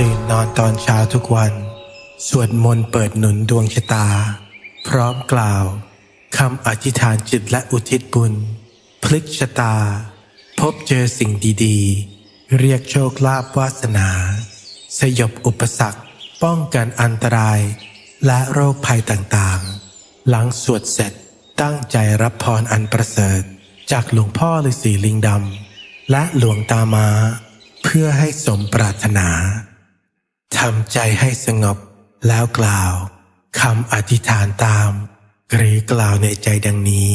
ตื่นนอนตอนเช้าทุกวัน สวดมนต์เปิดหนุนดวงชะตา พร้อมกล่าวคำอธิษฐานจิตและอุทิศบุญ พลิกชะตา พบเจอสิ่งดีๆ เรียกโชคลาภวาสนา สยบอุปสรรค ป้องกันอันตราย และโรคภัยต่างๆ หลังสวดเสร็จตั้งใจรับพรอันประเสริฐ จากหลวงพ่อฤาษีลิงดำและหลวงตามา เพื่อให้สมปรารถนา ทำใจให้สงบแล้วกล่าวคำอธิษฐานตาม หรือกล่าวในใจดังนี้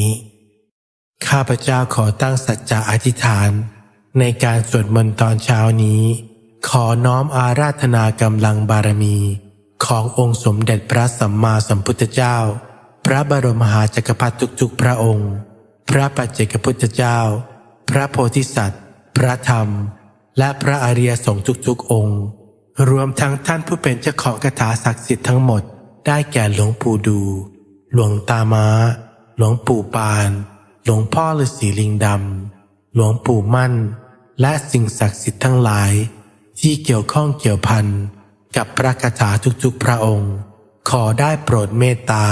ข้าพเจ้าขอตั้งสัจจะอธิษฐาน ในการสวดมนต์ตอนเช้านี้ ขอน้อมอาราธนากำลังบารมี ขององค์สมเด็จพระสัมมาสัมพุทธเจ้า พระบรมมหาจักรพรรดิทุกๆ พระองค์ พระปัจเจกพุทธเจ้า พระโพธิสัตว์ พระธรรม และพระอริยสงฆ์ทุกๆ องค์ รวมทั้งท่านผู้เป็นเจ้าของคาถาศักดิ์สิทธิ์ทั้งหมด ได้แก่หลวงปู่ดู หลวงตามาหลวงปู่ปาน หลวงพ่อฤาษีลิงดำ หลวงปู่มั่น และสิ่งศักดิ์สิทธิ์ทั้งหลาย ที่เกี่ยวข้องเกี่ยวพันกับพระคาถาทุกๆพระองค์ ขอได้โปรดเมตตา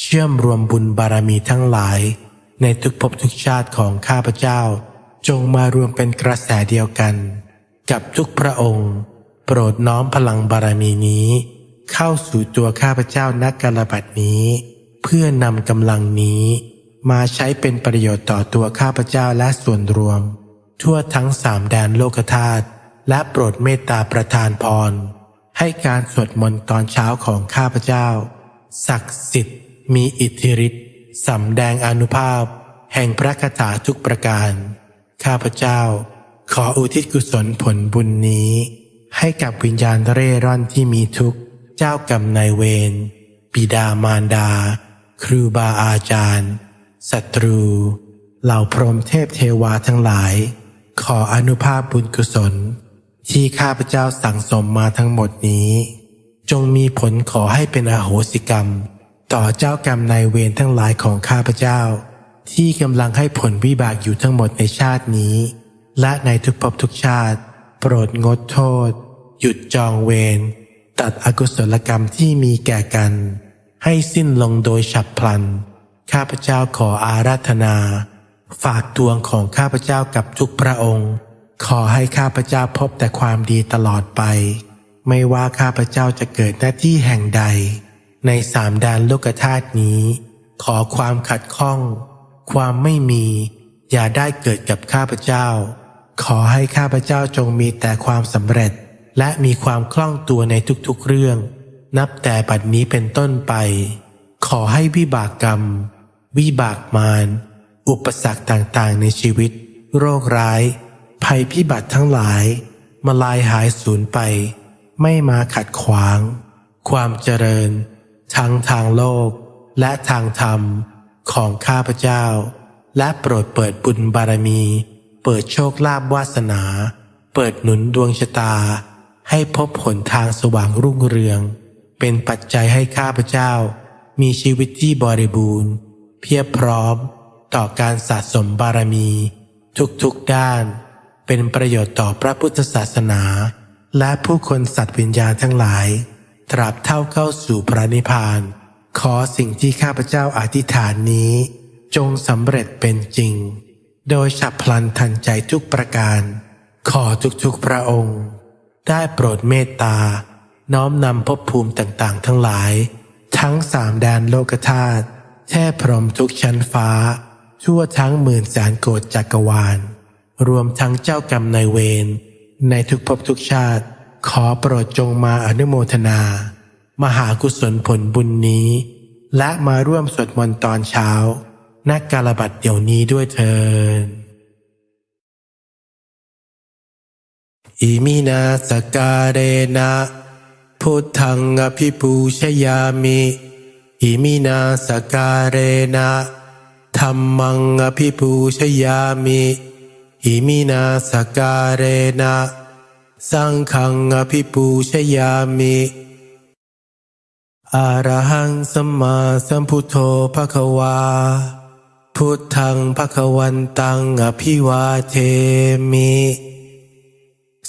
เชื่อมรวมบุญบารมีทั้งหลาย ในทุกภพทุกชาติของข้าพเจ้า จงมารวมเป็นกระแสเดียวกัน กับทุกพระองค์ โปรดน้อมพลังบารมีนี้ เข้าสู่ตัวข้าพเจ้านักกระบัดนี้ เพื่อนำกำลังนี้ มาใช้เป็นประโยชน์ต่อตัวข้าพเจ้าและส่วนรวม ทั่วทั้งสามแดนโลกธาตุและโปรดเมตตาประทานพร ให้การสวดมนต์ตอนเช้าของข้าพเจ้า ศักดิ์สิทธิ์ มีอิทธิฤทธิ์สำแดงอนุภาพ แห่งพระคาถาทุกประการ ข้าพเจ้า ขออุทิศกุศลผลบุญนี้ ให้กับวิญญาณเร่ร่อนที่มีทุกข์ เจ้ากรรมนายเวรบิดามารดา ครูบาอาจารย์ศัตรู เหล่าพรหมเทพเทวาทั้งหลาย ขออนุภาพบุญกุศล ที่ข้าพเจ้าสั่งสมมาทั้งหมดนี้ จงมีผลขอให้เป็นอโหสิกรรม ต่อเจ้ากรรมนายเวรทั้งหลายของข้าพเจ้า ที่กำลังให้ผลวิบากอยู่ทั้งหมดในชาตินี้ และในทุกภพทุกชาติ โปรดงดโทษ หยุดจองเวรตัดอกุศลกรรมที่มีแก่กัน ให้สิ้นลงโดยฉับพลัน ข้าพเจ้าขออาราธนา ฝากดวงของข้าพเจ้ากับทุกพระองค์ ขอให้ข้าพเจ้าพบแต่ความดีตลอดไป ไม่ว่าข้าพเจ้าจะเกิดหน้าที่แห่งใด ในสามดานโลกธาตุนี้ ขอความขัดข้อง ความไม่มี อย่าได้เกิดกับข้าพเจ้า ขอให้ข้าพเจ้าจงมีแต่ความสำเร็จ และมีความคล่องตัวในทุกๆเรื่อง นับแต่บัดนี้เป็นต้นไป ขอให้วิบากกรรม วิบากมาร อุปสรรคต่างๆ ในชีวิต โรคร้าย ภัยพิบัติทั้งหลาย มาลายหายสูญไป ไม่มาขัดขวาง ความเจริญ ทั้งทางโลก และทางธรรมของข้าพเจ้า และโปรดเปิดบุญบารมี เปิดโชคลาภวาสนา เปิดหนุนดวงชะตา ให้พบหนทางสว่างรุ่งเรือง เป็นปัจจัยให้ข้าพเจ้า มีชีวิตที่บริบูรณ์ เพียบพร้อมต่อการสะสมบารมี ทุกๆด้าน เป็นประโยชน์ต่อพระพุทธศาสนา และผู้คนสัตว์วิญญาณทั้งหลาย ตราบเท่าเข้าสู่พระนิพพาน ขอสิ่งที่ข้าพเจ้าอธิษฐานนี้ จงสำเร็จเป็นจริง โดยฉับพลันทันใจทุกประการ ขอทุกๆพระองค์ ได้โปรดเมตตา น้อมนำภพภูมิต่างๆ ทั้งหลาย ทั้งสามแดนโลกธาตุแท่พรหมทุกชั้นฟ้าทั่วทั้งหมื่นแสนโกฏจักรวาล รวมทั้งเจ้ากรรมนายเวรในทุกภพทุกชาติ ขอโปรดจงมาอนุโมทนา มหากุศลผลบุญนี้ และมาร่วมสวดมนต์ตอนเช้านักกาลบัดเดี๋ยวนี้ด้วยเถิน อิมินาสการเรนะพุทธังอภิปูชยามิอิมินาสการเรนะธรรมังอภิปูชยามิอิมินาสการเรนะสังฆังอภิปูชยามิอะรหังสัมมาสัมพุทโธภควา พุทธังภควันตังอภิวาเทมิ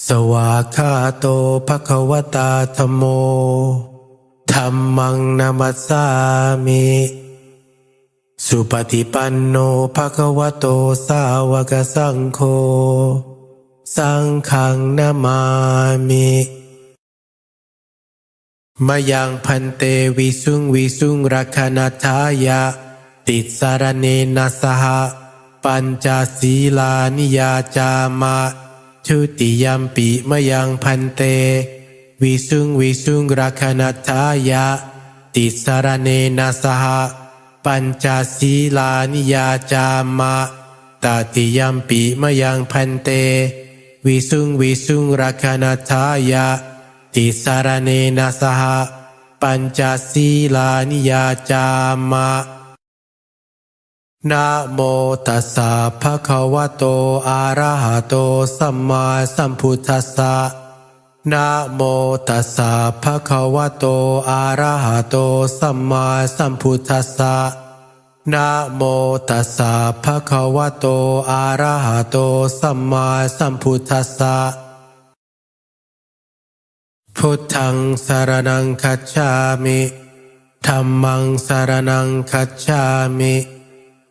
สวากาโตภะควตาธโมธรรมังนามัสสามิ สุปฏิปันโนภะควโตสาวกสังโฆ สังฆังนามามิมายังพันเตวิสุงวิสุงรักนาทายะ ติสารเนนสหปัญจศีลานิยาจามะ ทุติยมปิมยังพันเต วิสุงวิสุงรักนาทายะ ติสารเนนะสหปัญจศีลานิยาจามะตติยมปิมยังพันเต วิสุงวิสุงรักนาทายะ ติสารเนนะสหปัญจศีลานิยาจามะ นะโมตัสสะภะคะวะโตอะระหะโตสัมมาสัมพุทธัสสะนะโมตัสสะภะคะวะโตอะระหะโตสัมมาสัมพุทธัสสะนะโมตัสสะภะคะวะโตอะระหะโตสัมมาสัมพุทธัสสะพุทธังสารนังคัจฉามิธัมมังสารนังคัจฉามิ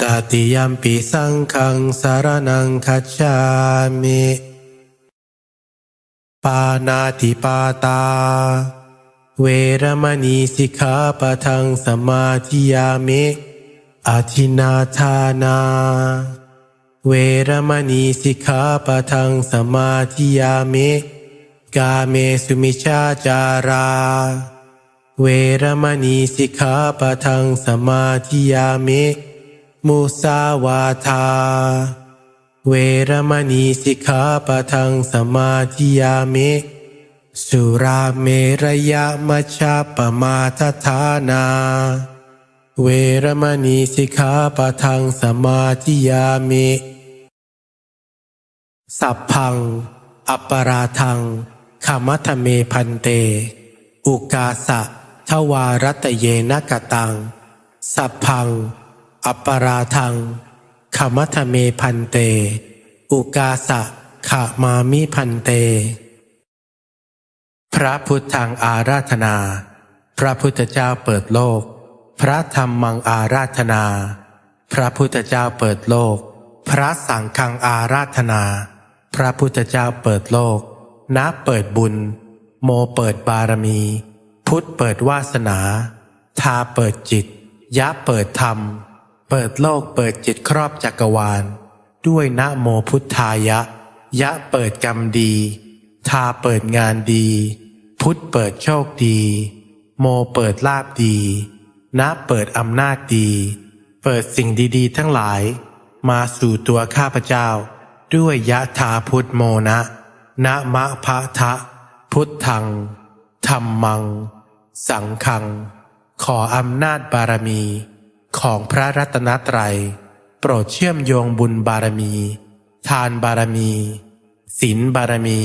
ตติยัมปีสังฆังสารนังคัจฉามิปานาติปาตา เวรมณีสิกขาปะทังสมาธิยามิอาทินาทานา เวรมณีสิกขาปะทังสมาธิยามิกาเมสุมิชาจารา เวรมณีสิกขาปะทังสมาธิยามิ มุสาวาทา เวรมณีสิกขาปะทังสมาธิยามิ สุราเมรยะมัชาปมาทฐานา เวรมณีสิกขาปะทังสมาธิยามิ สัพพัง อัปปราทังขมัทเมพันเต อุกาสะทวารัตเยนกตัง สัพพัง อัปปราทังขมัทเมพันเต อุกาสะขมามิพันเต พระพุทธังอาราธนา พระพุทธเจ้าเปิดโลก พระธรรมังอาราธนา พระพุทธเจ้าเปิดโลก พระสังฆังอาราธนา พระพุทธเจ้าเปิดโลกนะเปิดบุญ โมเปิดบารมี พุทธเปิดวาสนา ทาเปิดจิตยะเปิดธรรม เปิดโลกเปิดจิตครอบจักรวาล ด้วยนะโมพุทธายะ ยะเปิดกรรมดี ทาเปิดงานดี พุทธเปิดโชคดี โมเปิดลาบดี นะเปิดอำนาจดี เปิดสิ่งดีๆ ทั้งหลาย มาสู่ตัวข้าพเจ้า ด้วยยะธาพุทธโมนะนะมะพะทะ พุทธังธรรมัง สังฆัง ขออำนาจบารมี ของพระรัตนตรัย โปรดเชื่อมโยงบุญบารมี ทานบารมี ศีลบารมี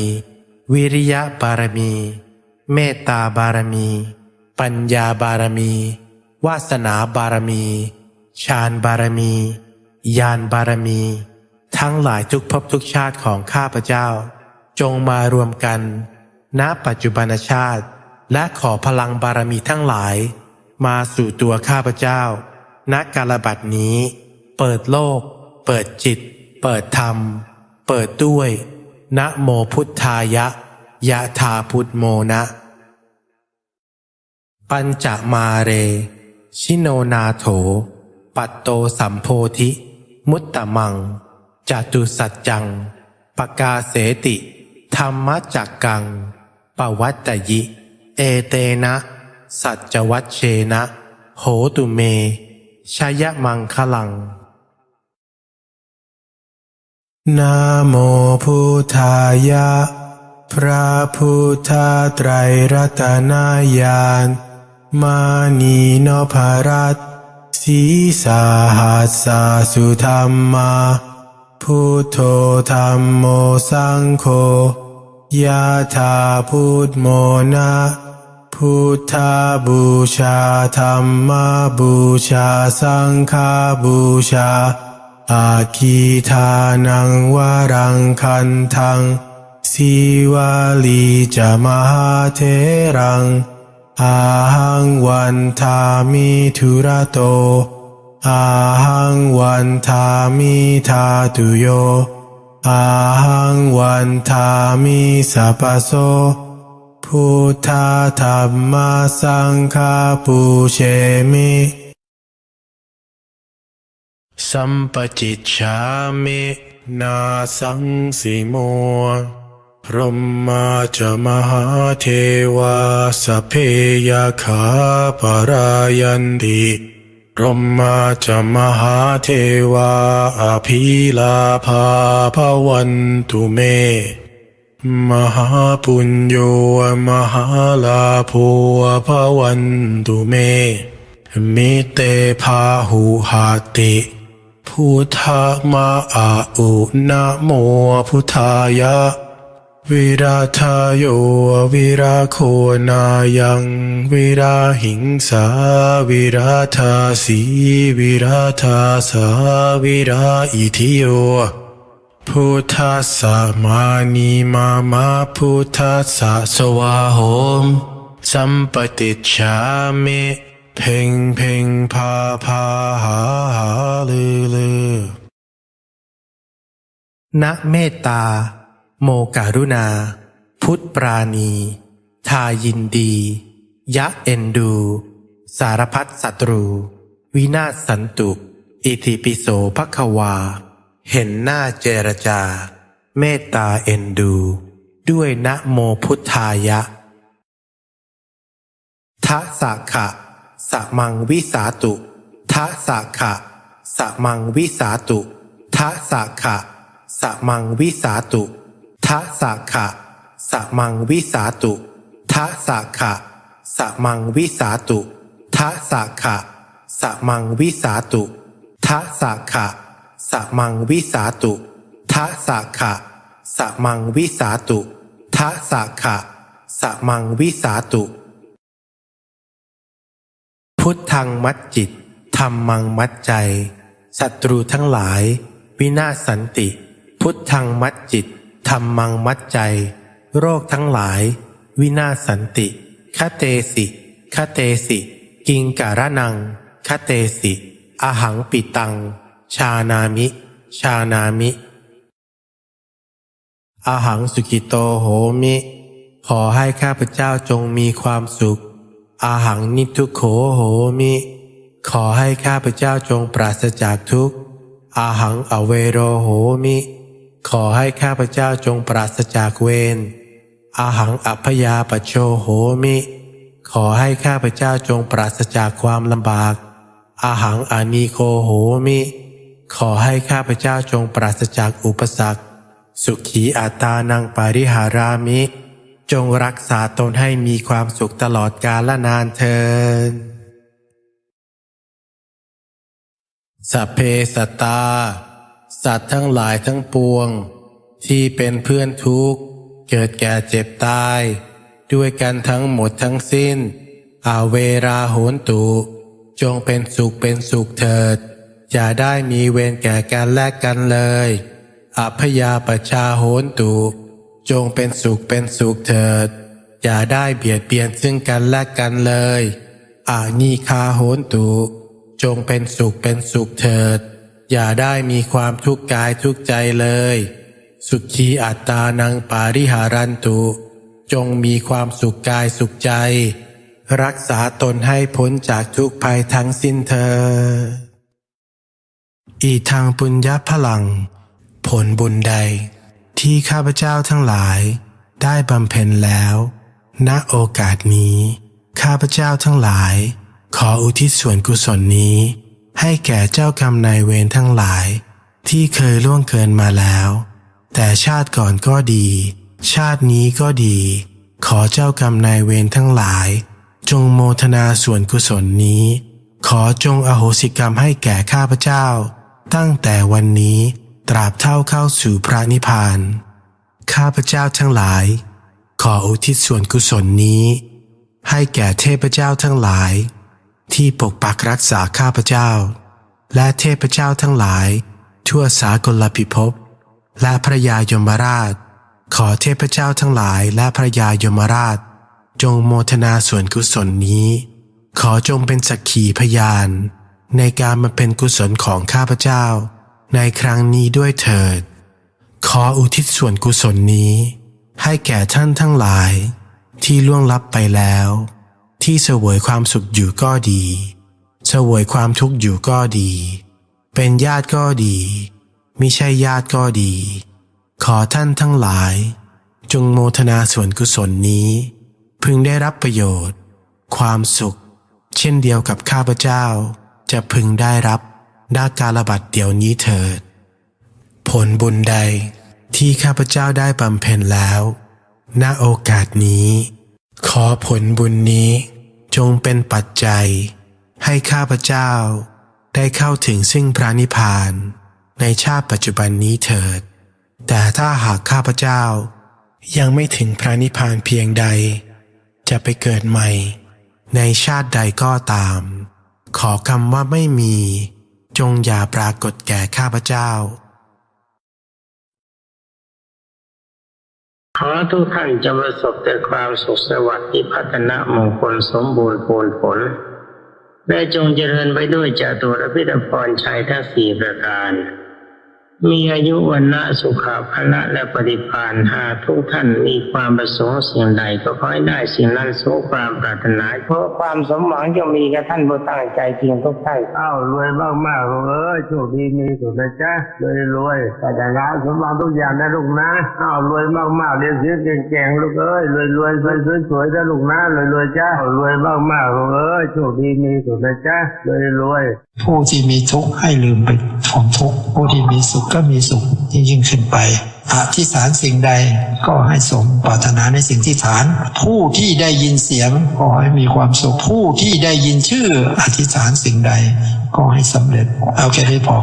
วิริยะบารมี เมตตาบารมี ปัญญาบารมี วาสนาบารมี ฌานบารมี ญาณบารมี ทั้งหลายทุกภพทุกชาติของข้าพเจ้า จงมารวมกัน ณปัจจุบันชาติ และขอพลังบารมีทั้งหลาย มาสู่ตัวข้าพเจ้า ณกาลบัดนี้ เปิดโลก เปิดจิต เปิดธรรม เปิดด้วยนะโมพุทธายะ ยะธาพุทโมนะ ปัญจมาเร ชิโนนาโถ ปัตโตสัมโพธิ มุตตะมังจตุสัจจัง ปกาเสติ ธรรมจักกัง ปวัตตยิ เอเตนะ สัจวัชเชนะ โหตุเม ชยมังคลังนโมพุทธายะ พระพุทธไตรรัตนญาณมานีนพรัตสีสาหัสสาสุธรรมา พุทโธธรรมโมสังโฆยะถาพุทโมนะ พุทธาบูชาธรรมบูชาสังฆบูชา อาคีทานังวรังคันทังสีวาลีจะมหาเทรัง อาหังวันทามิทุระโต อาหังวันทามิทาตุโย อาหังวันทามิสัพโส พุทธธรรมสังฆาปูเชมิสัมปจิตชามินาสังสิโมพรหมาจะมหาเทวาสเพยาขาปรายันติพรหมาจะมหาเทวาอภิลาภาภวันตุเม มหาปุญโยมหาลาโภภวันตุเม มิเตพาหุหาติ พุทธมาอาอุนะโมพุทธายะ วิราทาโยวิราโคนายังวิราหิงสาวิราทาสีวิราทาสาวิราอิทิโย พุทธัสสะมานีมามาพุทธัสสะสวาโหมสัมปติชามิเพ่งเพ่งพาพาหาหาลือลือณเมตตา โมการุณา พุทธปราณี ทายินดี ยะเอ็นดู สารพัดศัตรู วินาศสันตุ อิติปิโสภควา เห็นหน้าเจรจา เมตตาเอ็นดู ด้วยนะโมพุทธายะ ทะสะขะสะมังวิสาตุทะสะขะสะมังวิสาตุทะสะขะสะมังวิสาตุทะสะขะสะมังวิสาตุทะสะขะสะมังวิสาตุทะสะขะสะมังวิสาตุทะสะขะ สมังวิสาตุทะสะขะสมังวิสาตุทะสะขะสมังวิสาตุ พุทธังมัดจิตธรรมังมัดใจศัตรูทั้งหลาย วินาศสันติ พุทธังมัดจิตธรรมังมัดใจ โรคทั้งหลาย วินาศสันติคเตสิคเตสิ กิงการะนังคเตสิอาหังปิตัง ชานามิ ชานามิอาหังสุกิโตโหมิ ขอให้ข้าพเจ้าจงมีความสุข อาหังนิทุโขโหมิ ขอให้ข้าพเจ้าจงปราศจากทุกข์ อาหังอเวโรโหมิ ขอให้ข้าพเจ้าจงปราศจากเวร อาหังอัพยาปโชโหมิ ขอให้ข้าพเจ้าจงปราศจากความลำบาก อาหังอานีโคโหมิ ขอให้ข้าพเจ้าจงปราศจากอุปสรรค สุขีอาตานังปาริหารามิ จงรักษาตนให้มีความสุขตลอดกาลและนานเทินสัพเพสตตา สัตว์ทั้งหลายทั้งปวง ที่เป็นเพื่อนทุกข์ เกิดแก่เจ็บตาย ด้วยกันทั้งหมดทั้งสิ้นอาเวราโหนตุ จงเป็นสุขเป็นสุขเถิด อย่าได้มีเวรแก่กันและกันเลย อัพยาปชาโหนตุจงเป็นสุขเป็นสุขเถิด อย่าได้เบียดเบียนซึ่งกันและกันเลย อานีคาโหนตุจงเป็นสุขเป็นสุขเถิด อย่าได้มีความทุกข์กายทุกใจเลย สุขีอัตตานังปาริหารันตุจงมีความสุขกายสุขใจ รักษาตนให้พ้นจากทุกภัยทั้งสิ้นเธอ อีทางปุญญพลัง ผลบุญใดที่ข้าพเจ้าทั้งหลายได้บำเพ็ญแล้ว ณโอกาสนี้ ข้าพเจ้าทั้งหลาย ขออุทิศส่วนกุศลนี้ ให้แก่เจ้ากรรมนายเวรทั้งหลาย ที่เคยล่วงเกินมาแล้ว แต่ชาติก่อนก็ดี ชาตินี้ก็ดี ขอเจ้ากรรมนายเวรทั้งหลาย จงโมทนาส่วนกุศลนี้ ขอจงอโหสิกรรมให้แก่ข้าพเจ้า ตั้งแต่วันนี้ตราบเท่าเข้าสู่พระนิพพาน ข้าพเจ้าทั้งหลาย ขออุทิศส่วนกุศลนี้ ให้แก่เทพเจ้าทั้งหลาย ที่ปกปักรักษาข้าพเจ้า และเทพเจ้าทั้งหลาย ทั่วสากลพิภพและพระยายมราช ขอเทพเจ้าทั้งหลายและพระยายมราช จงโมทนาส่วนกุศลนี้ ขอจงเป็นสักขีพยาน ในการมาเป็นกุศลของข้าพเจ้า ในครั้งนี้ด้วยเถิด ขออุทิศส่วนกุศลนี้ ให้แก่ท่านทั้งหลาย ที่ล่วงลับไปแล้ว ที่เสวยความสุขอยู่ก็ดี เสวยความทุกข์อยู่ก็ดี เป็นญาติก็ดีมิใช่ญาติก็ดี ขอท่านทั้งหลาย จงโมทนาส่วนกุศลนี้ พึงได้รับประโยชน์ ความสุข เช่นเดียวกับข้าพเจ้า จะพึงได้รับด้าการบัตเดี๋ยวนี้เถิด ผลบุญใดที่ข้าพเจ้าได้บำเพ็ญแล้ว ณโอกาสนี้ ขอผลบุญนี้จงเป็นปัจจัย ให้ข้าพเจ้าได้เข้าถึงซึ่งพระนิพพาน ในชาติปัจจุบันนี้เถิด แต่ถ้าหากข้าพเจ้า ยังไม่ถึงพระนิพพานเพียงใด จะไปเกิดใหม่ ในชาติใดก็ตาม ขอคำว่าไม่มี จงอย่าปรากฏแก่ข้าพเจ้า ขอทุกท่านจะประสบแต่ความสุขสวัสดิ์ที่พัฒนามงคลสมบูรณ์ผลผลและจงเจริญไปด้วยจตุรพิธพรชัยทั้งสี่ประการ มีอายุวันนะสุขภาละและปฏิภาณหากทุกท่านมีความประสงค์สิ่งใดก็ขอให้ได้สิ่งนั้นสมความปรารถนาเพราะความสมหวังจะมีกับท่านผู้ตั้งใจจริงทุกท่านอ้าวรวยมากมากๆเอ้ยโชคดีมีสุขนะจ๊ะรวยรวยๆแต่นะสมหวังทุกอย่างนะลูกนะอ้าวรวยมากมากๆเรียนเสียเก่งๆลูกเอ้ยรวยรวยสวยสวยสวยๆนะลูกนะรวยรวยๆจ้ารวยมากมากๆลูกเอ้ยโชคดีมีสุขนะจ๊ะรวยรวยๆผู้ที่มีทุกข์ให้ลืมไปของทุกข์ผู้ที่มีสุขก็มีสุขยิ่งยิ่งขึ้นไปอธิษฐานสิ่งใดก็ให้สมปรารถนาในสิ่งที่ฐาน ผู้ที่ได้ยินเสียงก็ให้มีความสุข ผู้ที่ได้ยินชื่ออธิษฐานสิ่งใดก็ให้สำเร็จ เอาแค่นี้พอ